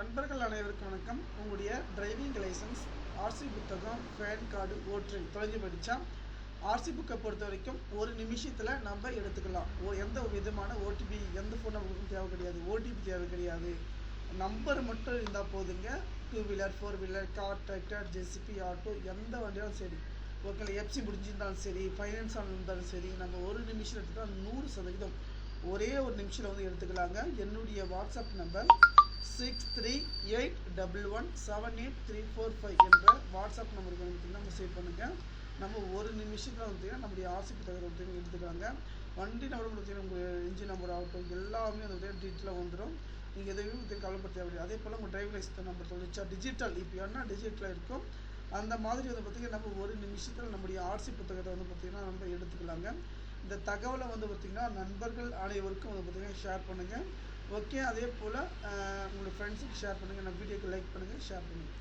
நண்பர்கள் அனைவருக்கும் வணக்கம். உங்களுடைய டிரைவிங் லைசன்ஸ் ஆர்சி புத்தகம் பேன் கார்டு ஓட்டு தொலைஞ்சு படித்தா ஆர்சி புக்கை பொறுத்த வரைக்கும் ஒரு நிமிஷத்தில் நம்ம எடுத்துக்கலாம். ஓ எந்த விதமான ஓடிபி எந்த ஃபோன் நம்பருக்கும் தேவை கிடையாது. ஓடிபி தேவை கிடையாது. நம்பர் மட்டும் இருந்தால் போதுங்க. Two wheeler four wheeler car tractor JCB auto எந்த வண்டியாலும் சரி. ஓகே எஃப்சி முடிஞ்சிருந்தாலும் சரி ஃபைனான்ஸாக இருந்தாலும் சரி நம்ம ஒரு நிமிஷம் எடுத்துக்கிட்டால் நூறு சதவீதம். ஒரே ஒரு நிமிஷத்தில் வந்து எடுத்துக்கலாங்க. என்னுடைய WhatsApp number six three eight double one seven eight three four five என்ற வாட்ஸ்அப் நம்பருக்கு வந்து மெசேஜ் பண்ணுங்கள் நம்ம ஒரு நிமிஷத்தில் வந்து நம்முடைய ஆர்சி புத்தகத்தை வந்து எடுத்துக்கலாங்க. வண்டி நம்பர் பார்த்தீங்கன்னா உங்கள் இன்ஜின் நம்பர் ஆகட்டும் எல்லாமே வந்து டீட்டெயிலாக வந்துடும் நீங்கள் எதையும் வந்து கவலைப்பட தேவையில்லை. அதே போல் உங்கள் டிரைவிங் லைசன்ஸ் நம்பர் தொழிற்சா டிஜிட்டல் இப்போ என்ன டிஜிட்டலாக இருக்கும் அந்த மாதிரி வந்து பார்த்திங்கன்னா நம்ம ஒரு நிமிஷத்தில் நம்முடைய ஆர்சி புத்தகத்தை வந்து பார்த்திங்கன்னா நம்ம எடுத்துக்கலாங்க. இந்த தகவலை வந்து பார்த்திங்கன்னா நண்பர்கள் அனைவருக்கும் வந்து பார்த்திங்கன்னா ஷேர் பண்ணுங்கள் ஓகே அதே போல் ஃப்ரெண்ட்ஸுக்கு ஷேர் பண்ணுங்கள் நம்ம வீடியோக்கு லைக் பண்ணுங்கள் ஷேர் பண்ணுங்கள்